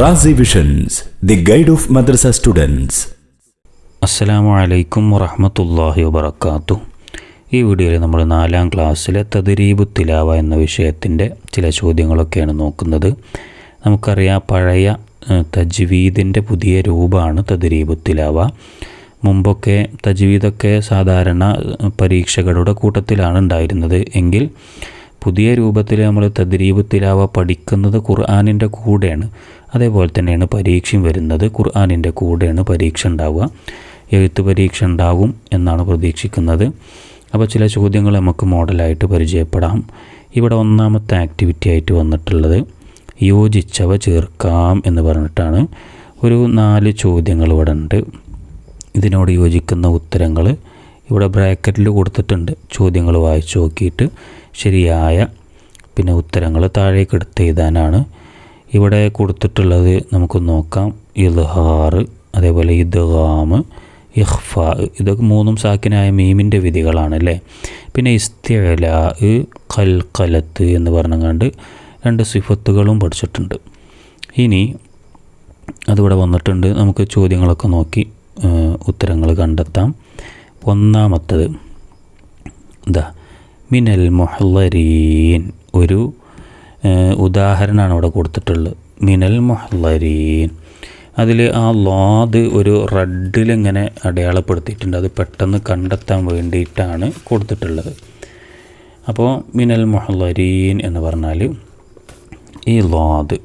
Razi visions the guide of madrasa students അസ്സലാമു അലൈക്കും വറഹമത്തല്ലാഹി വബർക്കാത്തു ഈ വീഡിയോയിൽ നമ്മൾ നാലാം ക്ലാസ്സിലെ തദരീബു തിലാവ എന്ന വിഷയത്തിന്റെ ചില ചോദ്യങ്ങളൊക്കെയാണ് നോക്കുന്നത്. നമുക്കറിയാം പഴയ തജ്വീദിന്റെ പുതിയ രൂപമാണ് തദരീബു തിലാവ. മുമ്പൊക്കെ തജ്വീദൊക്കെ സാധാരണ പരീക്ഷകളുടെ കൂട്ടത്തിലാണ് ഉണ്ടായിരുന്നത്. എങ്കിൽ പുതിയ രൂപത്തിൽ നമ്മൾ തദ്രീബ് തിലാവ പഠിക്കുന്നത് ഖുർആാനിന്റെ കൂടെയാണ്. അതേപോലെ തന്നെയാണ് പരീക്ഷയും വരുന്നത്. ഖുർആാനിന്റെ കൂടെയാണ് പരീക്ഷ ഉണ്ടാവുക. എഴുത്ത് പരീക്ഷ ഉണ്ടാവും എന്നാണ് പ്രതീക്ഷിക്കുന്നത്. അപ്പോൾ ചില ചോദ്യങ്ങൾ നമുക്ക് മോഡലായിട്ട് പരിചയപ്പെടാം. ഇവിടെ ഒന്നാമത്തെ ആക്ടിവിറ്റി ആയിട്ട് വന്നിട്ടുള്ളത് യോജിച്ചവ ചേർക്കാം എന്ന് പറഞ്ഞിട്ടാണ്. ഒരു നാല് ചോദ്യങ്ങൾ ഇവിടെ ഉണ്ട്. ഇതിനോട് യോജിക്കുന്ന ഉത്തരങ്ങൾ ഇവിടെ ബ്രാക്കറ്റിൽ കൊടുത്തിട്ടുണ്ട്. ചോദ്യങ്ങൾ വായിച്ചു നോക്കിയിട്ട് ശരിയായ പിന്നെ ഉത്തരങ്ങൾ താഴേക്ക് എടുത്ത് എഴുതാനാണ്. ഇവിടെ കൊടുത്തിട്ടുള്ളത് നമുക്ക് നോക്കാം. ഇൽഹാർ അതേപോലെ ഇദ്ഗാമ് ഇഹ്ഫ ഇതൊക്കെ മൂന്നും സാക്കിനായ മീമിന്റെ വിധികളാണ് അല്ലേ പിന്നെ ഇസ്തിഅല കൽക്കലത്ത് എന്ന് പറഞ്ഞുകൊണ്ട് രണ്ട് സിഫത്തുകളും പഠിച്ചിട്ടുണ്ട്. ഇനി അതിവിടെ വന്നിട്ടുണ്ട്. നമുക്ക് ചോദ്യങ്ങളൊക്കെ നോക്കി ഉത്തരങ്ങൾ കണ്ടെത്താം. ഒന്നാമത്തത് എന്താ മിനൽ മൊഹല്ലരീൻ. ഒരു ഉദാഹരണമാണ് അവിടെ കൊടുത്തിട്ടുള്ളത്. മിനൽ മൊഹല്ലരീൻ. അതിൽ ആ ലാദ് ഒരു റെഡിലിങ്ങനെ അടയാളപ്പെടുത്തിയിട്ടുണ്ട്. അത് പെട്ടെന്ന് കണ്ടെത്താൻ വേണ്ടിയിട്ടാണ് കൊടുത്തിട്ടുള്ളത്. അപ്പോൾ മിനൽ മൊഹല്ലരീൻ എന്ന് പറഞ്ഞാൽ ഈ ലാദ്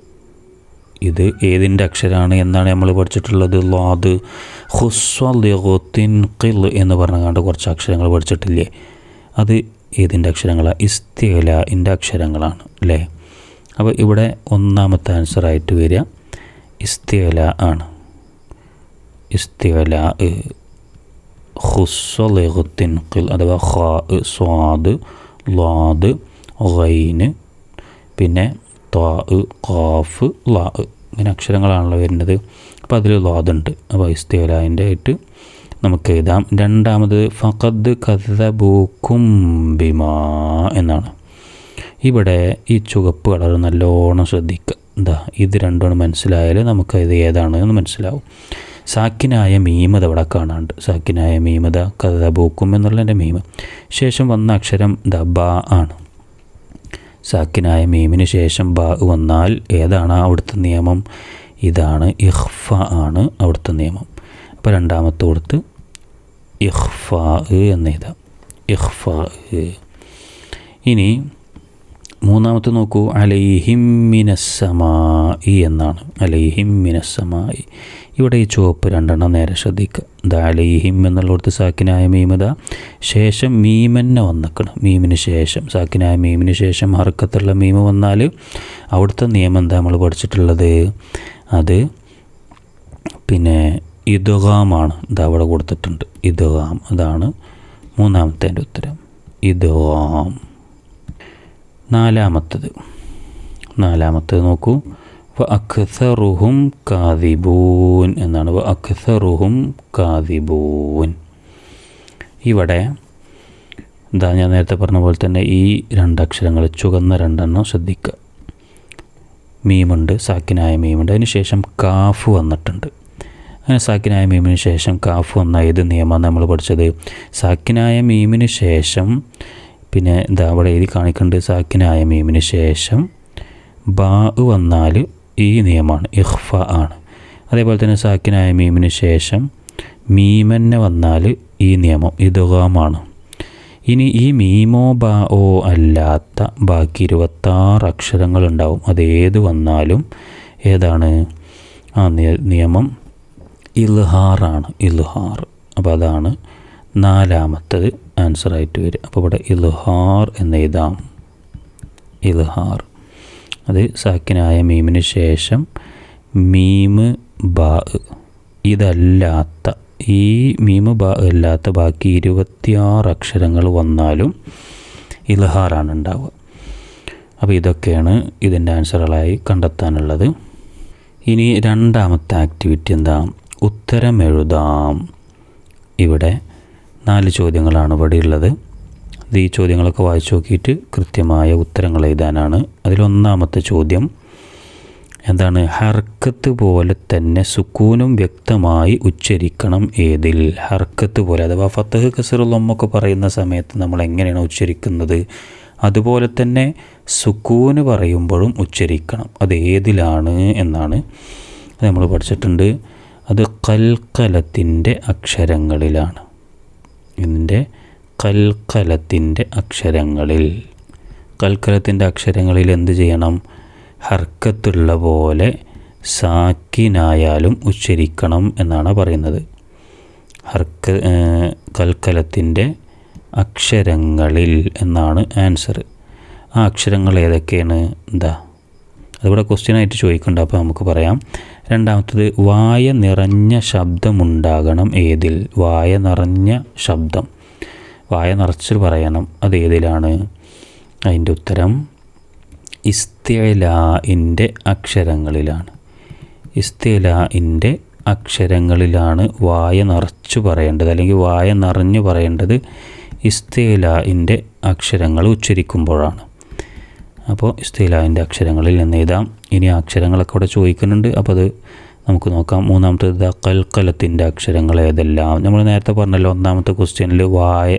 ഇത് ഏതിന്റെ അക്ഷരമാണ് എന്നാണ് നമ്മൾ പഠിച്ചിട്ടുള്ളത്? ലാദ് ഹുസ്വലിൻ ഖിൽ എന്ന് പറഞ്ഞാണ്ട് കുറച്ച് അക്ഷരങ്ങൾ പഠിച്ചിട്ടില്ലേ? അത് ഏതിന്റെ അക്ഷരങ്ങളാണ് ഇസ്തില ഇന്റെ അക്ഷരങ്ങളാണ് അല്ലേ? അപ്പോൾ ഇവിടെ ഒന്നാമത്തെ ആൻസറായിട്ട് വരിക. ഇസ്തില ആണ്. ഇസ്തില ഖിൽ അഥവാ ഖാ സ്വാദ് ലാദ് ഗൈന് പിന്നെ ത്വാ ഖാഫ് ലാ ഇങ്ങനെ അക്ഷരങ്ങളാണല്ലോ വരുന്നത്. അപ്പോൾ അതിൽ ലാദുണ്ട് അപ്പോൾ ഇസ്തേലാന്റെ ആയിട്ട് നമുക്ക് എഴുതാം രണ്ടാമത് ഫഖദ് കഥബൂക്കും ബിമാ എന്നാണ്. ഇവിടെ ഈ ചുവപ്പ് കളർ നല്ലോണം ശ്രദ്ധിക്കുക എന്താ ഇത് രണ്ടുമാണ് മനസ്സിലായാൽ നമുക്ക് ഇത് ഏതാണ് എന്ന് മനസ്സിലാവും. സാക്കിനായ മീമത ഇവിടെ കാണാണ്ട് സാക്കിനായ മീമത കഥബൂക്കും എന്നുള്ളതിന്റെ മീമ. ശേഷം വന്ന അക്ഷരം ദ ബാ ആണ്. സാക്കിനായ മീമിന് ശേഷം ബാ വന്നാൽ ഏതാണ് അവിടുത്തെ നിയമം? ഇതാണ് ഇഹ്ഫ ആണ് അവിടുത്തെ നിയമം. അപ്പോൾ രണ്ടാമത്തെ കൊടുത്ത് ഇഹ്ഫ എന്ന് എഴുതാം ഇഹ്ഫ ഇനി മൂന്നാമത്തെ നോക്കൂ. അലൈഹിമിനസ്സമായി എന്നാണ്. അലൈഹിമിനസ്സമായി ഇവിടെ ഈ ചുവപ്പ് രണ്ടെണ്ണം നേരെ ശ്രദ്ധിക്കുക. ഇത് അലൈഹിം എന്നുള്ളടത്ത് സാക്കിനായ മീമത ശേഷം മീമന്നെ വന്നിക്കണം. മീമിന് ശേഷം. സാക്കിനായ മീമിന് ശേഷം ഹർക്കത്തുള്ള മീമ് വന്നാൽ അവിടുത്തെ നിയമം എന്താ നമ്മൾ പഠിച്ചിട്ടുള്ളത്? അത് പിന്നെ ഇദ്ഗാമാണ് ഇത് അവിടെ കൊടുത്തിട്ടുണ്ട്. ഇദ്ഗാം അതാണ് മൂന്നാമത്തെ ഉത്തരം. ഇദ്ഗാം നാലാമത്തത്. നാലാമത്തത് നോക്കൂ. വ അക്സറുഹും കാതിബൂൻ എന്നാണ്. വ അക്സറുഹും കാതിബൂൻ ഇവിടെ എന്താ ഞാൻ നേരത്തെ പറഞ്ഞ പോലെ തന്നെ ഈ രണ്ടക്ഷരങ്ങൾ ചുവന്ന രണ്ടെണ്ണം ശ്രദ്ധിക്കുക. മീമുണ്ട് സാക്കിനായ മീമുണ്ട്. അതിന് ശേഷം കാഫ് വന്നിട്ടുണ്ട്. അങ്ങനെ സാക്കിനായ മീമിന് ശേഷം കാഫ് വന്ന ഏത് നിയമമാണ് നമ്മൾ പഠിച്ചത്. സാക്കിനായ മീമിന് ശേഷം പിന്നെ എന്താ അവിടെ എഴുതി കാണിക്കേണ്ടത് സാക്കിനായ മീമിന് ശേഷം ബാ വന്നാൽ ഈ നിയമമാണ് ഇഹ്ഫ ആണ്. അതേപോലെ തന്നെ സാക്കിനായ മീമിന് ശേഷം മീമന്നെ വന്നാൽ ഈ നിയമം ഇതുഗാമാണ് ഇനി ഈ മീമോ ബാ ഓ അല്ലാത്ത ബാക്കി ഇരുപത്താറ് അക്ഷരങ്ങളുണ്ടാവും അതേത് വന്നാലും ഏതാണ്? ആ നിയമം ഇൽഹാറാണ് ഇൽഹാർ. അപ്പോൾ അതാണ് നാലാമത്തത് ആൻസറായിട്ട് വരും അപ്പോൾ ഇവിടെ ഇൽഹാർ എന്ന് എഴുതാം ഇൽഹാർ. അത് സാക്കിനായ മീമിന് ശേഷം മീമ് ബാ ഇതല്ലാത്ത ഈ മീമ് ബാ അല്ലാത്ത ബാക്കി ഇരുപത്തിയാറ് അക്ഷരങ്ങൾ വന്നാലും ഇൽഹാറാണ് ഉണ്ടാവുക. അപ്പോൾ ഇതൊക്കെയാണ് ഇതിന്റെ ആൻസറുകളായി കണ്ടെത്താനുള്ളത്. ഇനി രണ്ടാമത്തെ ആക്ടിവിറ്റി എന്താ? ഉത്തരം എഴുതാം ഇവിടെ നാല് ചോദ്യങ്ങളാണ് ഇവിടെ ഉള്ളത് ഈ ചോദ്യങ്ങളൊക്കെ വായിച്ചു നോക്കിയിട്ട് കൃത്യമായ ഉത്തരങ്ങൾ എഴുതാനാണ് അതിലൊന്നാമത്തെ ചോദ്യം. എന്താണ്? ഹർക്കത്ത് പോലെ തന്നെ സുക്കൂനും വ്യക്തമായി ഉച്ചരിക്കണം ഏതിൽ? ഹർക്കത്ത് പോലെ അഥവാ ഫത്തഹ് കസറുള്ളമ്മൊക്കെ പറയുന്ന സമയത്ത് നമ്മൾ എങ്ങനെയാണ് ഉച്ചരിക്കുന്നത്? അതുപോലെ തന്നെ സുക്കൂന് പറയുമ്പോഴും ഉച്ചരിക്കണം. അത് ഏതിലാണ് എന്നാണ് നമ്മൾ പഠിച്ചിട്ടുണ്ട്. അത് കൽക്കലത്തിന്റെ അക്ഷരങ്ങളിലാണ്. ഇതിന്റെ കൽക്കലത്തിന്റെ അക്ഷരങ്ങളിൽ. കൽക്കലത്തിന്റെ അക്ഷരങ്ങളിൽ എന്ത് ചെയ്യണം? ഹർക്കത്തുള്ള പോലെ സാക്കിനായാലും ഉച്ചരിക്കണം എന്നാണ് പറയുന്നത്. ഹർക്ക കൽക്കലത്തിന്റെ അക്ഷരങ്ങളിൽ എന്നാണ് ആൻസർ. ആ അക്ഷരങ്ങൾ ഏതൊക്കെയാണ്? എന്താ അതിവിടെ ക്വസ്റ്റ്യനായിട്ട് ചോദിക്കുന്നുണ്ട് അപ്പോൾ നമുക്ക് പറയാം. രണ്ടാമത്തത് വായ നിറഞ്ഞ ശബ്ദമുണ്ടാകണം ഏതിൽ? വായ നിറഞ്ഞ ശബ്ദം. വായ നിറച്ച് പറയണം അത് ഏതിലാണ്? അതിന്റെ ഉത്തരം ഇസ്തിലായിന്റെ അക്ഷരങ്ങളിലാണ്. ഇസ്തിലായിന്റെ അക്ഷരങ്ങളിലാണ് വായ നിറച്ചു പറയേണ്ടത്. അല്ലെങ്കിൽ വായ നിറഞ്ഞു പറയേണ്ടത് ഇസ്തിലായിന്റെ അക്ഷരങ്ങൾ ഉച്ചരിക്കുമ്പോഴാണ്. അപ്പോൾ ഇസ്തിലായിന്റെ അക്ഷരങ്ങളിൽ നിന്ന് എഴുതാം. ഇനി അക്ഷരങ്ങളൊക്കെ ഇവിടെ ചോദിക്കുന്നുണ്ട്. അപ്പോൾ അത് നമുക്ക് നോക്കാം. മൂന്നാമത്തേത് കൽക്കലത്തിന്റെ അക്ഷരങ്ങൾ ഏതെല്ലാം? നമ്മൾ നേരത്തെ പറഞ്ഞല്ലോ ഒന്നാമത്തെ ക്വസ്റ്റ്യനിൽ വായ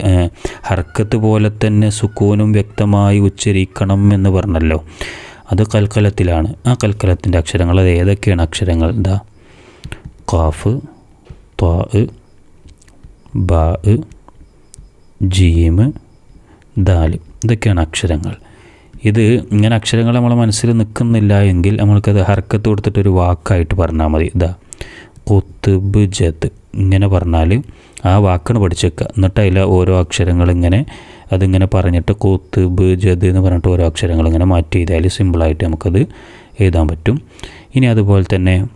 ഹർക്കത്ത് പോലെ തന്നെ സുക്കൂനും വ്യക്തമായി ഉച്ചരിക്കണം എന്ന് പറഞ്ഞല്ലോ. അത് കൽക്കലത്തിലാണ്. ആ കൽക്കലത്തിന്റെ അക്ഷരങ്ങൾ അത് ഏതൊക്കെയാണ് അക്ഷരങ്ങൾ? ദ ഖാഫ് ത്വാ ബാ ജീമ് ദാൽ. ഇതൊക്കെയാണ് അക്ഷരങ്ങൾ. ഇത് ഇങ്ങനെ അക്ഷരങ്ങൾ നമ്മളെ മനസ്സിൽ നിൽക്കുന്നില്ല എങ്കിൽ നമ്മൾക്കത് ഹർക്കത്ത് കൊടുത്തിട്ട് ഒരു വാക്കായിട്ട് പറഞ്ഞാൽ മതി. ഇതാ കൊത്തുബ് ജത്ത്. ഇങ്ങനെ പറഞ്ഞാൽ ആ വാക്കാണ് പഠിച്ചേക്കുക. എന്നിട്ട് അതിൽ ഓരോ അക്ഷരങ്ങൾ ഇങ്ങനെ അതിങ്ങനെ പറഞ്ഞിട്ട് കൊത്തുബ് ജത് എന്ന് പറഞ്ഞിട്ട് ഓരോ അക്ഷരങ്ങൾ ഇങ്ങനെ മാറ്റി ചെയ്താൽ സിമ്പിളായിട്ട് നമുക്കത് എഴുതാൻ പറ്റും. ഇനി അതുപോലെ തന്നെ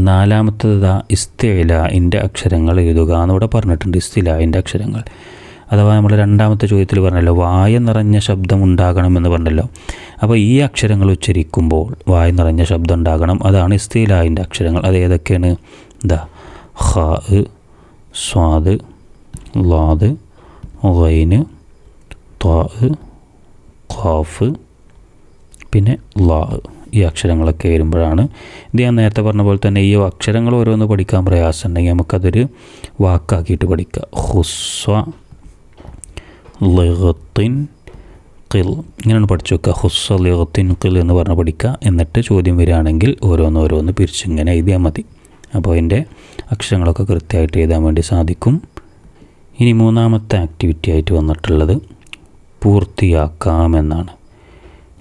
നാലാമത്തത് ഇസ്തില ഇന്റെ അക്ഷരങ്ങൾ എഴുതുക എന്നിവിടെ പറഞ്ഞിട്ടുണ്ട്. ഇസ്തില ഇന്റെ അക്ഷരങ്ങൾ. അഥവാ നമ്മൾ രണ്ടാമത്തെ ചോദ്യത്തിൽ പറഞ്ഞല്ലോ വായ നിറഞ്ഞ ശബ്ദം ഉണ്ടാകണം എന്ന് പറഞ്ഞല്ലോ. അപ്പോൾ ഈ അക്ഷരങ്ങൾ ഉച്ചരിക്കുമ്പോൾ വായ നിറഞ്ഞ ശബ്ദം ഉണ്ടാകണം അതാണ് ഇസ്തിലായിന്റെ അക്ഷരങ്ങൾ. അത് ഏതൊക്കെയാണ്? ദ ഹ സ്വാദ് ലാദ് ഗൈന് ത്വാ ഖാഫ് പിന്നെ ലാ ഈ അക്ഷരങ്ങളൊക്കെ വരുമ്പോഴാണ്. ഇത് ഞാൻ നേരത്തെ പറഞ്ഞ പോലെ തന്നെ ഈ അക്ഷരങ്ങൾ ഓരോന്ന് പഠിക്കാൻ പ്രയാസമുണ്ടെങ്കിൽ നമുക്കതൊരു വാക്കാക്കിയിട്ട് പഠിക്കുക ഹുസ്വ ലിഗത്തിൻ കിൽ ഇങ്ങനെയാണ് പഠിച്ചു വെക്കുക ഹുസ്സ ലിഗത്തിൻ കിൽ എന്ന് പറഞ്ഞ് പഠിക്കുക. എന്നിട്ട് ചോദ്യം വരികയാണെങ്കിൽ ഓരോന്നോരോന്ന് ഓരോന്ന് പിരിച്ചിങ്ങനെ എഴുതിയാൽ മതി. അപ്പോൾ അതിന്റെ അക്ഷരങ്ങളൊക്കെ കൃത്യമായിട്ട് എഴുതാൻ വേണ്ടി സാധിക്കും. ഇനി മൂന്നാമത്തെ ആക്ടിവിറ്റി ആയിട്ട് വന്നിട്ടുള്ളത് പൂർത്തിയാക്കാമെന്നാണ്.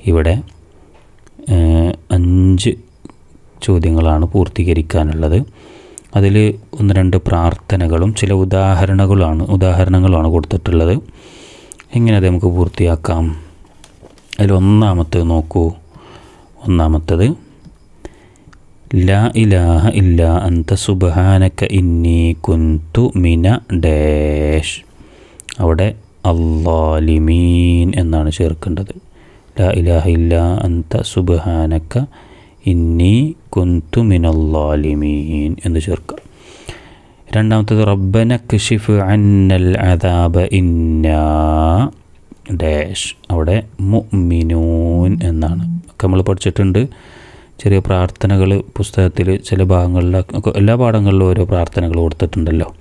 ഇവിടെ അഞ്ച് ചോദ്യങ്ങളാണ് പൂർത്തീകരിക്കാനുള്ളത്. അതിൽ ഒന്ന് രണ്ട് പ്രാർത്ഥനകളും ചില ഉദാഹരണങ്ങളാണ് ഉദാഹരണങ്ങളാണ് കൊടുത്തിട്ടുള്ളത്. എങ്ങനെ അത് നമുക്ക് പൂർത്തിയാക്കാം? അതിൽ ഒന്നാമത്തേത് നോക്കൂ. ഒന്നാമത്തത് ലാ ഇലാഹ ഇല്ല അന്ത സുബാനക്ക ഇന്നി കുന്തു മിന ഡാഷ്. അവിടെ അള്ളാലിമീൻ എന്നാണ് ചേർക്കേണ്ടത്. ലാ ഇലാഹ ഇല്ല അന്ത സുബാനക്ക ഇന്നി കുന്തു മിനല്ലാലിമീൻ എന്ന് ചേർക്കുക. രണ്ടാമത്തത് റബ്ബന കിഷിഫ് അന്നൽ അദാബ ഇന്ന. ഡാഷ്. അവിടെ മുഅ്മിനൂൻ എന്നാണ്. ഒക്കെ നമ്മൾ പഠിച്ചിട്ടുണ്ട്. ചെറിയ പ്രാർത്ഥനകൾ പുസ്തകത്തിൽ ചില ഭാഗങ്ങളിലൊക്കെ എല്ലാ പാഠങ്ങളിലും ഓരോ പ്രാർത്ഥനകൾ കൊടുത്തിട്ടുണ്ടല്ലോ.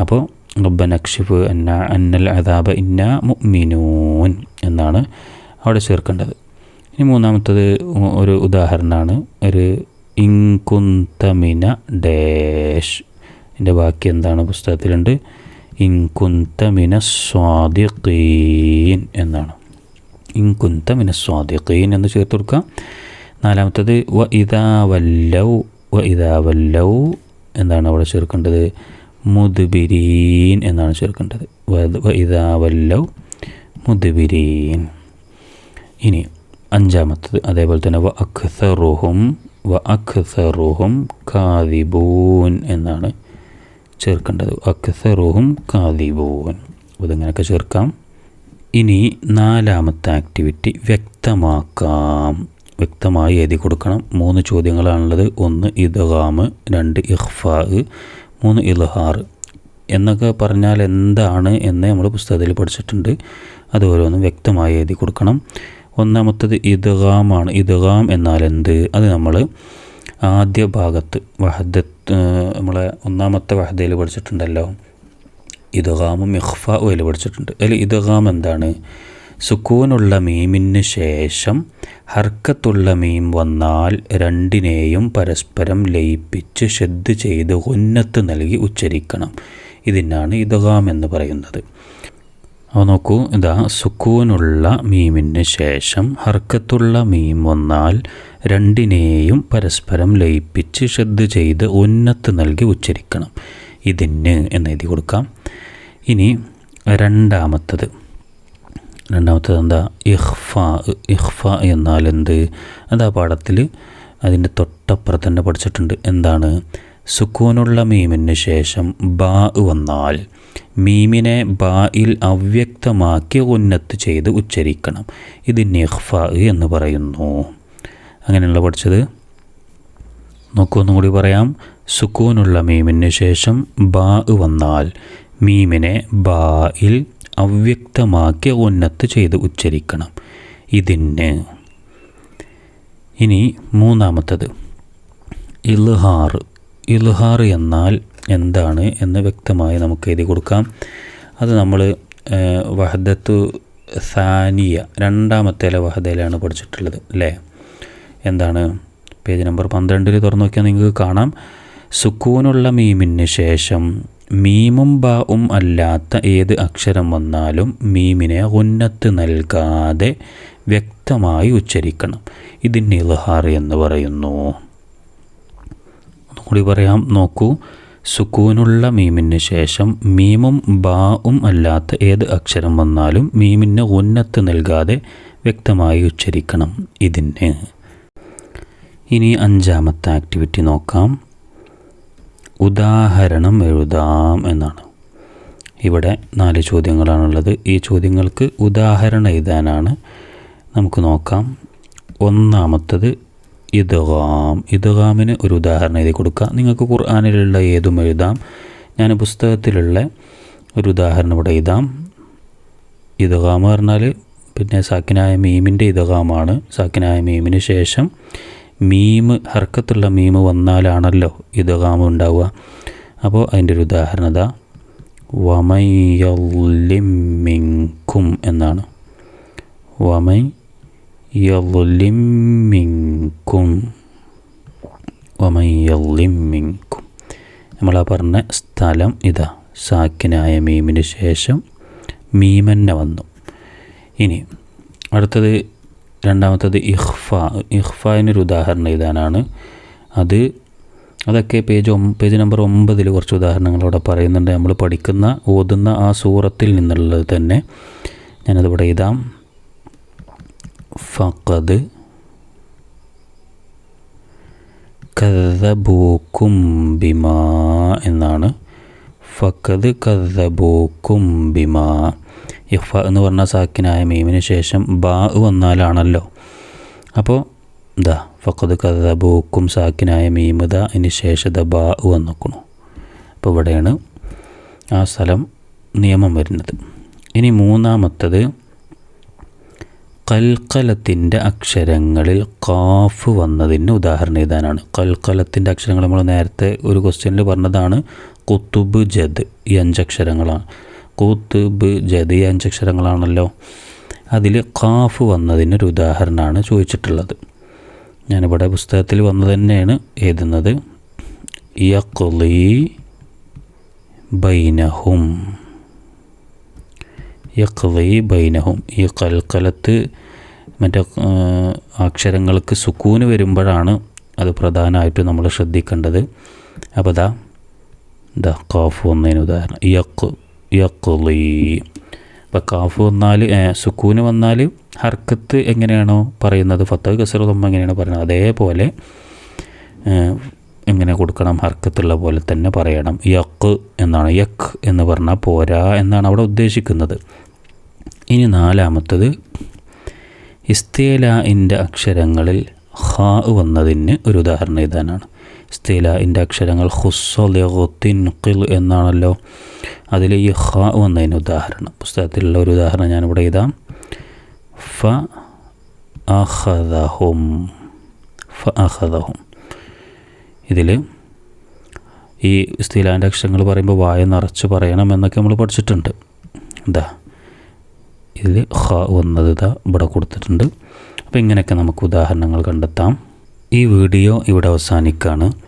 അപ്പോൾ റബ്ബന കഷിഫ് അന്ന അന്നൽ അദാബ ഇന്ന മുഅ്മിനൂൻ എന്നാണ് അവിടെ ചേർക്കേണ്ടത്. ഇനി മൂന്നാമത്തത് ഒരു ഉദാഹരണമാണ്. ഒരു ഇൻകുന്തമിന ഡാഷ്. ഇതിന്റെ ബാക്കി എന്താണ് പുസ്തകത്തിലുണ്ട്? ഇൻകുന്തമിന സ്വാദിഖീൻ എന്നാണ്. ഇൻകുന്ത മിന സ്വാദിഖീൻ എന്ന് ചേർത്ത് കൊടുക്കുക നാലാമത്തത് വ ഇതാ വല്ലൗ വ ഇതാ വല്ലൗ എന്താണ് അവിടെ ചേർക്കേണ്ടത്. മുദ്ബിരീൻ എന്നാണ് ചേർക്കേണ്ടത്. വ ഇതാ വല്ലൗ മുദ്ബിരീൻ ഇനി അഞ്ചാമത്തത് അതേപോലെ തന്നെ വ അഖ്സറുഹും വ അഖ്സറുഹും കാദിബൂൻ എന്നാണ് ചേർക്കേണ്ടത്. അക്സറുഹും കാദിബൂൻ. ഇതിങ്ങനെയൊക്കെ ചേർക്കാം. ഇനി നാലാമത്തെ ആക്ടിവിറ്റി വ്യക്തമാക്കാം. വ്യക്തമായി എഴുതി കൊടുക്കണം. മൂന്ന് ചോദ്യങ്ങളാണുള്ളത്. ഒന്ന് ഇദ്ഗാമ് രണ്ട് ഇഹ്ഫാ മൂന്ന് ഇൽഹാർ. എന്നൊക്കെ പറഞ്ഞാൽ എന്താണ് എന്ന് നമ്മൾ പുസ്തകത്തിൽ പഠിച്ചിട്ടുണ്ട്. അതുപോലെ ഒന്ന് വ്യക്തമായി എഴുതി കൊടുക്കണം. ഒന്നാമത്തത് ഇദ്ഗാമാണ്. ഇദ്ഗാം എന്നാൽ എന്ത്? അത് നമ്മൾ ആദ്യ ഭാഗത്ത് വഹദത്ത് നമ്മളെ ഒന്നാമത്തെ വഹദയിൽ പഠിച്ചിട്ടുണ്ടല്ലോ. ഇദ്ഗാമും ഇഖ്ഫായിൽ പഠിച്ചിട്ടുണ്ട്. അതിൽ ഇദ്ഗാം എന്താണ്? സുക്കൂനുള്ള മീമിന് ശേഷം ഹർക്കത്തുള്ള മീം വന്നാൽ രണ്ടിനെയും പരസ്പരം ലയിപ്പിച്ച് ഷെദ് ചെയ്ത് ഉന്നത്ത് നൽകി ഉച്ചരിക്കണം. ഇതിനാണ് ഇദ്ഗാം എന്ന് പറയുന്നത്. അപ്പോൾ നോക്കൂ ഇതാ സുക്കൂനുള്ള മീമിന് ശേഷം ഹർക്കത്തുള്ള മീം വന്നാൽ രണ്ടിനെയും പരസ്പരം ലയിപ്പിച്ച് ശ്രദ്ധ ചെയ്ത് ഉന്നത്ത് നൽകി ഉച്ചരിക്കണം. ഇതിന് എന്ന് എഴുതി കൊടുക്കാം. ഇനി രണ്ടാമത്തത്. രണ്ടാമത്തത് എന്താ? ഇഹ്ഫ ഇഹ്ഫ എന്നാൽ എന്ത്? അത് പാഠത്തിൽ അതിന്റെ തൊട്ടപ്പുറത്ത് തന്നെ പഠിച്ചിട്ടുണ്ട്. എന്താണ്? സുക്കൂനുള്ള മീമിന് ശേഷം ബാ വന്നാൽ മീമിനെ ബായിൽ അവ്യക്തമാക്കി ഉന്നത്ത് ചെയ്ത് ഉച്ചരിക്കണം. ഇത് നിഹ്ഫ എന്ന് പറയുന്നു. അങ്ങനെയുള്ള പഠിച്ചത്. നോക്കൂ കൂടി പറയാം. സുക്കൂനുള്ള മീമിന് ശേഷം ബാ വന്നാൽ മീമിനെ ബായിൽ അവ്യക്തമാക്കി ഉന്നത്ത് ചെയ്ത് ഉച്ചരിക്കണം. ഇതിന് ഇനി മൂന്നാമത്തത്. ഇൽഹാർ ഇൽഹാർ എന്നാൽ എന്താണ് എന്ന് വ്യക്തമായി നമുക്ക് എഴുതി കൊടുക്കാം. അത് നമ്മൾ വഹദത്തു സാനിയ രണ്ടാമത്തെ വഹദയിലാണ് പഠിച്ചിട്ടുള്ളത് അല്ലേ? എന്താണ്? പേജ് നമ്പർ പന്ത്രണ്ടിൽ തുറന്നു നോക്കിയാൽ നിങ്ങൾക്ക് കാണാം. സുക്കൂനുള്ള മീമിന് ശേഷം മീമും ബാവും അല്ലാത്ത ഏത് അക്ഷരം വന്നാലും മീമിനെ ഉന്നത്ത് നൽകാതെ വ്യക്തമായി ഉച്ചരിക്കണം. ഇതിന് ഇൽഹാർ എന്ന് പറയുന്നു. ഒന്നുകൂടി പറയാം നോക്കൂ. സുക്കൂനുള്ള മീമിന് ശേഷം മീമും ബാവും അല്ലാത്ത ഏത് അക്ഷരം വന്നാലും മീമിന് ഉന്നത്ത് നൽകാതെ വ്യക്തമായി ഉച്ചരിക്കണം. ഇതിന് ഇനി അഞ്ചാമത്തെ ആക്ടിവിറ്റി നോക്കാം. ഉദാഹരണം എഴുതാം എന്നാണ്. ഇവിടെ നാല് ചോദ്യങ്ങളാണുള്ളത്. ഈ ചോദ്യങ്ങൾക്ക് ഉദാഹരണം എഴുതാനാണ് നമുക്ക് നോക്കാം. ഒന്നാമത്തത് ഇദ്ഗാം. ഇദ്ഗാമിന് ഒരു ഉദാഹരണം എഴുതി കൊടുക്കുക. നിങ്ങൾക്ക് ഖുർആാനിലുള്ള ഏതും എഴുതാം. ഞാൻ പുസ്തകത്തിലുള്ള ഒരു ഉദാഹരണം ഇവിടെ എഴുതാം. ഇദ്ഗാം പറഞ്ഞാൽ പിന്നെ സാക്കിനായ മീമിന്റെ ഇദ്ഗാമാണ്. സാക്കിനായ മീമിന് ശേഷം മീമ് ഹർക്കത്തുള്ള മീമ് വന്നാലാണല്ലോ ഇദ്ഗാം ഉണ്ടാവുക. അപ്പോൾ അതിന്റെ ഒരു ഉദാഹരണത വമയ്യല്ലിമിങ്കും എന്നാണ്. വമൈ യല്ലിമിങ്കും വമയ്യല്ലിമിങ്കും നമ്മളാ പറഞ്ഞ സ്ഥലം ഇതാ. സാക്കിനായ മീമിന് ശേഷം മീമന്നെ വന്നു. ഇനി അടുത്തത് രണ്ടാമത്തത് ഇഹ്ഫ ഇഹ്ഫാവിനൊരു ഉദാഹരണം എഴുതാനാണ്. അത് അതൊക്കെ പേജ് പേജ് നമ്പർ ഒമ്പതിൽ കുറച്ച് ഉദാഹരണങ്ങൾ അവിടെ പറയുന്നുണ്ട്. നമ്മൾ പഠിക്കുന്ന ഓതുന്ന ആ സൂറത്തിൽ നിന്നുള്ളത് തന്നെ ഞാനതിവിടെ എഴുതാം. ഫഖദ് കഥബൂക്കും ബിമാ എന്നാണ്. ഫഖദ് കഥബൂക്കും ബിമാ. ഇഫ എന്ന് പറഞ്ഞ സാക്കിനായ മീമിന് ശേഷം ബാ വന്നാലാണല്ലോ. അപ്പോൾ ദാ ഫക്കത് കഥബൂക്കും സാക്കിനായ മീമ് അതിന് ശേഷം ദ ബാ വന്നിക്കണു. അപ്പോൾ ഇവിടെയാണ് ആ സ്ഥലം നിയമം വരുന്നത്. ഇനി മൂന്നാമത്തത് കൽക്കലത്തിന്റെ അക്ഷരങ്ങളിൽ കാഫ് വന്നതിന് ഉദാഹരണം ഇതാനാണ് കൽക്കലത്തിന്റെ അക്ഷരങ്ങൾ നമ്മൾ നേരത്തെ ഒരു ക്വസ്റ്റ്യനിൽ പറഞ്ഞതാണ് കുത്തുബ് ജദ് ഈ അഞ്ചക്ഷരങ്ങളാണ് കുത്തുബ് ബ് ജതി അഞ്ചക്ഷരങ്ങളാണല്ലോ അതിൽ കാഫ് വന്നതിനൊരു ഉദാഹരണമാണ് ചോദിച്ചിട്ടുള്ളത്. ഞാനിവിടെ പുസ്തകത്തിൽ വന്നു തന്നെയാണ് എഴുതുന്നത്. യക്ലി ബൈനഹും. യക്ലി ബൈനഹും. ഈ കൽക്കലത്ത് മറ്റേ അക്ഷരങ്ങൾക്ക് സുക്കൂന് വരുമ്പോഴാണ് അത് പ്രധാനമായിട്ട് നമ്മൾ ശ്രദ്ധിക്കേണ്ടത്. അപ്പോൾ ദാ ദ കാഫ് വന്നതിന് ഉദാഹരണം. യക്ക് യക്ലി. അപ്പോൾ കാഫ് വന്നാൽ സുക്കൂന് വന്നാൽ ഹർക്കത്ത് എങ്ങനെയാണോ പറയുന്നത്? ഫത്തഹ് കസർ തമ്മ എങ്ങനെയാണ് പറയുന്നത്? അതേപോലെ എങ്ങനെ കൊടുക്കണം? ഹർക്കത്തുള്ള പോലെ തന്നെ പറയണം. യക്ക് എന്നാണ്. യക്ക് എന്ന് പറഞ്ഞാൽ പോരാ എന്നാണ് അവിടെ ഉദ്ദേശിക്കുന്നത്. ഇനി നാലാമത്തത് ഇസ്തേലാഇന്റെ അക്ഷരങ്ങളിൽ ഹാ വന്നതിന് ഒരു ഉദാഹരണം ഇതാനാണ് ഇസ്തേലാഇന്റെ അക്ഷരങ്ങൾ ഖിൽ എന്നാണല്ലോ. അതിൽ ഈ ഹ വന്നതിന് ഉദാഹരണം. പുസ്തകത്തിലുള്ള ഒരു ഉദാഹരണം ഞാനിവിടെ എഴുതാം. ഫ അഹദഹും ഫ അഹദഹും ഇതിൽ ഈ സ്ഥിലാന്റെ അക്ഷരങ്ങൾ പറയുമ്പോൾ വായ നിറച്ച് പറയണം എന്നൊക്കെ നമ്മൾ പഠിച്ചിട്ടുണ്ട്. എന്താ ഇതിൽ ഹ വന്നത് ഇതാ ഇവിടെ കൊടുത്തിട്ടുണ്ട്. അപ്പോൾ ഇങ്ങനെയൊക്കെ നമുക്ക് ഉദാഹരണങ്ങൾ കണ്ടെത്താം. ഈ വീഡിയോ ഇവിടെ അവസാനിക്കുകയാണ്.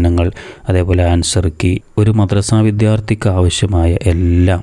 വിശകലനങ്ങൾ അതേപോലെ ആൻസർ കീ ഒരു മദ്രസാ വിദ്യാർത്ഥിക്ക് ആവശ്യമായ എല്ലാം